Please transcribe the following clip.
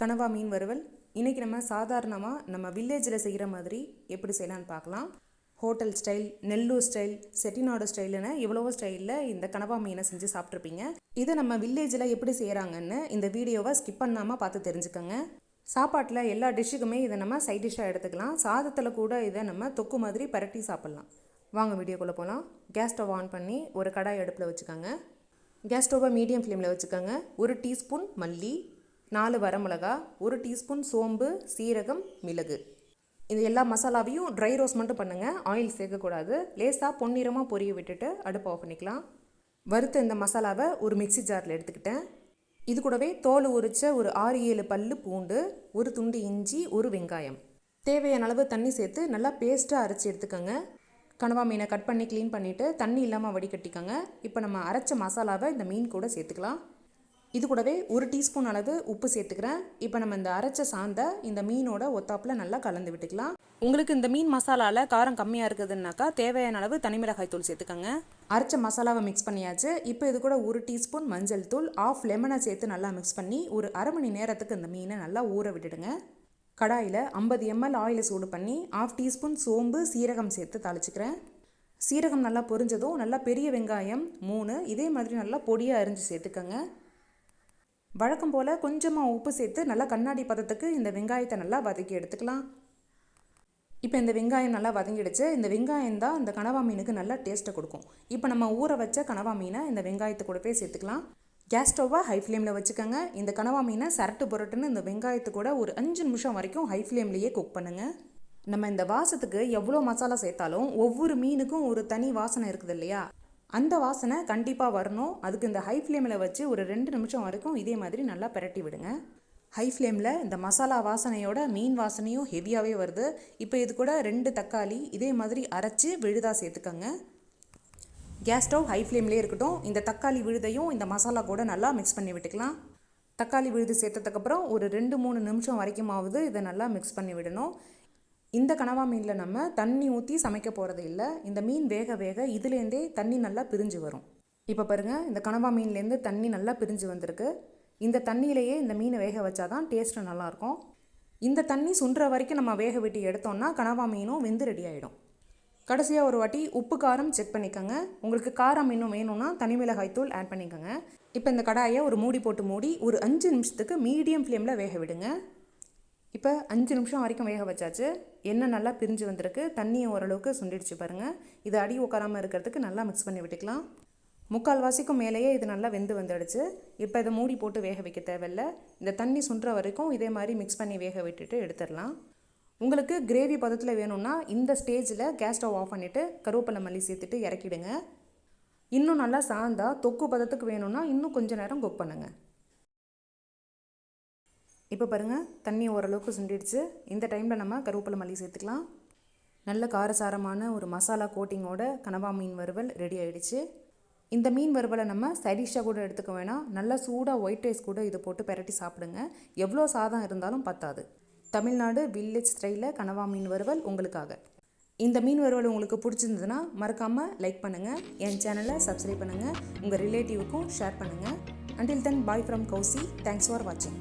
கனவா மீன் வறுவல். இன்றைக்கி நம்ம சாதாரணமாக நம்ம வில்லேஜில் செய்கிற மாதிரி எப்படி செய்யலான்னு பார்க்கலாம். Hotel style Nellore style Chettinad ஸ்டைலுன்னு எவ்வளவோ ஸ்டைலில் இந்த கனவா மீனை செஞ்சு சாப்பிட்ருப்பீங்க இதை நம்ம வில்லேஜில் எப்படி செய்கிறாங்கன்னு இந்த வீடியோவை ஸ்கிப் பண்ணாமல் பார்த்து தெரிஞ்சுக்கோங்க. சாப்பாட்டில் எல்லா டிஷ்ஷுக்குமே இதை நம்ம சைட் டிஷ்ஷாக எடுத்துக்கலாம். சாதத்தில் கூட இதை நம்ம தொக்கு மாதிரி பரட்டி சாப்பிட்லாம். வாங்க வீடியோக்குள்ளே போகலாம் கேஸ் ஸ்டவ் ஆன் பண்ணி ஒரு கடாய் அடுப்பில் வச்சுக்கோங்க. கேஸ் ஸ்டவ்வை மீடியம் ஃப்ளேமில் வச்சுக்கோங்க. ஒரு டீஸ்பூன் மல்லி நாலு வரமிளகா ஒரு டீஸ்பூன் சோம்பு சீரகம் மிளகு. இது எல்லா மசாலாவையும் ட்ரை ரோஸ் மட்டும் பண்ணுங்கள் ஆயில் சேர்க்கக்கூடாது. லேசாக பொன்னிறமாக பொரிய விட்டுட்டு அடுப்பு ஆஃப் பண்ணிக்கலாம். வறுத்த இந்த மசாலாவை ஒரு மிக்ஸி ஜாரில் எடுத்துக்கிட்டேன். இது கூடவே தோல் உரித்த ஒரு ஆறு ஏழு பல்லு பூண்டு ஒரு துண்டு இஞ்சி ஒரு வெங்காயம். தேவையான அளவு தண்ணி சேர்த்து நல்லா பேஸ்ட்டாக அரைச்சி எடுத்துக்கோங்க. கனவா மீனை கட் பண்ணி க்ளீன் பண்ணிவிட்டு தண்ணி இல்லாமல் வடிகட்டிக்கோங்க. இப்போ நம்ம அரைச்ச மசாலாவை இந்த மீன் கூட சேர்த்துக்கலாம். இது கூடவே ஒரு டீஸ்பூன் அளவு உப்பு சேர்த்துக்கிறேன். இப்போ நம்ம இந்த அரைச்ச சாந்தை இந்த மீனோட ஒத்தாப்பில் நல்லா கலந்து விட்டுக்கலாம். உங்களுக்கு இந்த மீன் மசாலாவில் காரம் கம்மியாக இருக்குதுன்னாக்கா தேவையான அளவு தனிமிளகாய் தூள் சேர்த்துக்கோங்க. அரைச்ச மசாலாவை மிக்ஸ் பண்ணியாச்சு. இப்போ இது கூட ஒரு டீஸ்பூன் மஞ்சள் தூள் ஆஃப் லெமனை சேர்த்து நல்லா மிக்ஸ் பண்ணி ஒரு அரை மணி நேரத்துக்கு இந்த மீனை நல்லா ஊற விட்டுடுங்க. கடாயில் ஐம்பது எம்எல் ஆயிலை சூடு பண்ணி ஆஃப் டீஸ்பூன் சோம்பு சீரகம் சேர்த்து தாளிச்சுக்கிறேன். சீரகம் நல்லா பொரிஞ்சதும் நல்லா பெரிய வெங்காயம் மூணு இதே மாதிரி நல்லா பொடியாக அரிஞ்சு சேர்த்துக்கோங்க. வழக்கம் போல் கொஞ்சமாக உப்பு சேர்த்து நல்லா கண்ணாடி பதத்துக்கு இந்த வெங்காயத்தை நல்லா வதக்கி எடுத்துக்கலாம். இப்போ இந்த வெங்காயம் நல்லா வதங்கிடுச்சு. இந்த வெங்காயம் தான் இந்த கனவா மீனுக்கு நல்லா டேஸ்ட்டை கொடுக்கும். இப்போ நம்ம ஊற வச்ச கனவா மீனை இந்த வெங்காயத்தை கூட போய் சேர்த்துக்கலாம் கேஸ் ஸ்டவ்வை ஹை ஃப்ளேமில் வச்சுக்கோங்க. இந்த கனவா மீனை சரட்டு புரட்டுன்னு இந்த வெங்காயத்து கூட ஒரு அஞ்சு நிமிஷம் வரைக்கும் ஹை ஃப்ளேம்லேயே குக் பண்ணுங்கள் நம்ம இந்த வாசத்துக்கு எவ்வளோ மசாலா சேர்த்தாலும் ஒவ்வொரு மீனுக்கும் ஒரு தனி வாசனை இருக்குது இல்லையா? அந்த வாசனை கண்டிப்பாக வரணும். அதுக்கு இந்த ஹை ஃப்ளேமில் வச்சு ஒரு ரெண்டு நிமிஷம் வரைக்கும் இதே மாதிரி நல்லா பிரட்டி விடுங்க. ஹை ஃப்ளேமில் இந்த மசாலா வாசனையோட மீன் வாசனையும் ஹெவியாகவே வருது. இப்போ இது கூட ரெண்டு தக்காளி இதே மாதிரி அரைச்சி விழுதாக சேர்த்துக்கோங்க. கேஸ் ஸ்டவ் ஹை ஃப்ளேம்லேயே இருக்கட்டும். இந்த தக்காளி விழுதையும் இந்த மசாலா கூட நல்லா மிக்ஸ் பண்ணி விட்டுக்கலாம். தக்காளி விழுது சேர்த்ததுக்கப்புறம் ஒரு ரெண்டு மூணு நிமிஷம் வரைக்குமாவது இதை நல்லா மிக்ஸ் பண்ணி விடணும். இந்த கனவா மீனில் நம்ம தண்ணி ஊற்றி சமைக்க போகிறது இல்லை. இந்த மீன் வேக வேக இதுலேருந்தே தண்ணி நல்லா பிரிஞ்சு வரும். இப்போ பாருங்கள் இந்த கனவா மீன்லேருந்து தண்ணி நல்லா பிரிஞ்சு வந்திருக்கு. இந்த தண்ணியிலேயே இந்த மீனை வேக வச்சா தான் டேஸ்ட்டு நல்லாயிருக்கும் இந்த தண்ணி சுண்டுற வரைக்கும் நம்ம வேக வெட்டி எடுத்தோம்னா கனவா மீனும் வெந்து ரெடி ஆகிடும் கடைசியாக ஒரு வாட்டி உப்பு காரம் செக் பண்ணிக்கோங்க. உங்களுக்கு காரம் இன்னும் வேணும்னா தனி மிளகாய் தூள் ஆட் பண்ணிக்கோங்க. இப்போ இந்த கடாயை ஒரு மூடி போட்டு மூடி ஒரு அஞ்சு நிமிஷத்துக்கு மீடியம் ஃப்ளேமில் வேக விடுங்க. இப்போ அஞ்சு நிமிஷம் வரைக்கும் வேக வச்சாச்சு. எண்ணெய் நல்லா பிரிஞ்சு வந்திருக்கு. தண்ணியை ஓரளவுக்கு சுண்டிடுச்சு பாருங்கள் இது அடி உட்காராமல் இருக்கிறதுக்கு நல்லா மிக்ஸ் பண்ணி விட்டுக்கலாம். முக்கால் வாசிக்கும் மேலேயே இது நல்லா வெந்து வந்துடுச்சு. இப்போ இதை மூடி போட்டு வேக வைக்க தேவையில்ல. இந்த தண்ணி சுண்டுற வரைக்கும் இதே மாதிரி மிக்ஸ் பண்ணி வேக விட்டுட்டு எடுத்துடலாம். உங்களுக்கு கிரேவி பதத்தில் வேணும்னா இந்த ஸ்டேஜில் கேஸ் ஸ்டவ் ஆஃப் பண்ணிவிட்டு கருவேப்பிலை மல்லி சேர்த்துட்டு இறக்கிடுங்க. இன்னும் நல்லா சாந்தா தொக்கு பதத்துக்கு வேணும்னா இன்னும் கொஞ்சம் நேரம் குக் பண்ணுங்கள் இப்போ பாருங்கள் தண்ணி ஓரளவுக்கு சுண்டிடுச்சு. இந்த டைமில் நம்ம கருவேப்பிலை மல்லி சேர்த்துக்கலாம். நல்ல காரசாரமான ஒரு மசாலா கோட்டிங்கோட கனவா மீன் வறுவல் ரெடி ஆகிடுச்சு இந்த மீன் வறுவலை நம்ம சைடிஷாக கூட எடுத்துக்க வேணாம். நல்லா சூடாக ஒயிட் ரைஸ் கூட இதை போட்டு பெரட்டி சாப்பிடுங்க. எவ்வளோ சாதம் இருந்தாலும் பத்தாது. தமிழ்நாடு வில்லேஜ் ஸ்டைலில் கனவா மீன் வறுவல் உங்களுக்காக. இந்த மீன் வறுவல் உங்களுக்கு பிடிச்சிருந்ததுன்னா மறக்காமல் லைக் பண்ணுங்கள் என் சேனலை சப்ஸ்கிரைப் பண்ணுங்கள் உங்கள் ரிலேட்டிவுக்கும் ஷேர் பண்ணுங்கள் until then bye from Kousi. Thanks for வாட்சிங்